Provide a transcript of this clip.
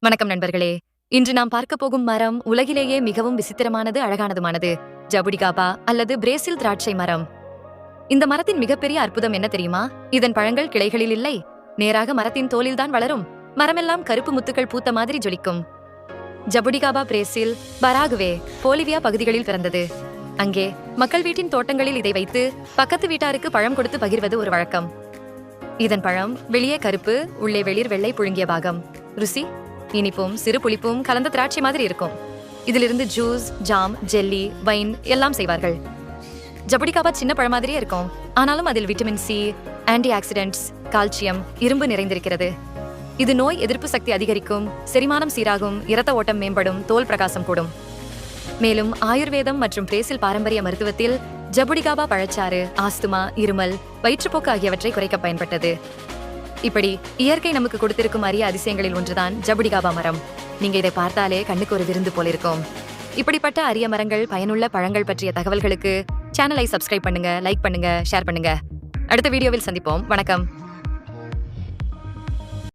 வணக்கம் நண்பர்களே. இன்று நாம் பார்க்க போகும் மரம் உலகிலேயே மிகவும் விசித்திரமானது அழகானதுமானது. ஜபுடிகாபா அல்லது பிரேசில் திராட்சை மரம். இந்த மரத்தின் மிகப்பெரிய அற்புதம் என்ன தெரியுமா? இதன் பழங்கள் கிளைகளில் இல்லை. நேராக மரத்தின் தோலில்தான் வளரும். மரமெல்லாம் கருப்பு முத்துக்கள் பூத்த மாதிரி ஜொலிக்கும். ஜபுடிகாபா பிரேசில் பராகுவே போலிவியா பகுதிகளில் பிறந்தது. அங்கே மக்கள் வீட்டின் தோட்டங்களில் இதை வைத்து பக்கத்து வீட்டாருக்கு பழம் கொடுத்து பகிர்வது ஒரு வழக்கம். இதன் பழம் வெளியே கருப்பு உள்ளே வெளிர் வெள்ளை புழுங்கிய பாகம். ருசி? இனிப்பும் சிறு புளிப்பும் கலந்த திராட்சை மாதிரி இருக்கும். இதிலிருந்து ஜூஸ் ஜாம் ஜெல்லி வைன் எல்லாம் செய்வார்கள். ஜபடிகாபா சின்ன பழம் மாதிரியே இருக்கும். ஆனாலும் அதில் vitamin C antioxidants calcium இரும்பு நிறைந்திருக்கிறது. இது நோய் எதிர்ப்பு சக்தி அதிகரிக்கும் செரிமானம் சீராகும் இரத்த ஓட்டம் மேம்படும் தோல் பிரகாசம் கூடும். மேலும் ஆயுர்வேதம் மற்றும் பிரேசில் பாரம்பரிய மருத்துவத்தில் ஜபுடிகாபா பழச்சாறு ஆஸ்துமா இருமல் வயிற்றுப்போக்கு ஆகியவற்றை குறைக்க பயன்பட்டது. இப்படி இயற்கை நமக்கு கொடுத்திருக்கும் அரிய அதிசயங்களில் ஒன்றுதான் ஜபுடிகாபா மரம். நீங்க இதை பார்த்தாலே கண்ணுக்கு ஒரு விருந்து போல இருக்கும். இப்படிப்பட்ட அரிய மரங்கள் பயனுள்ள பழங்கள் பற்றிய தகவல்களுக்கு சேனலை சப்ஸ்கிரைப் பண்ணுங்க லைக் பண்ணுங்க ஷேர் பண்ணுங்க. அடுத்த வீடியோவில் சந்திப்போம். வணக்கம்.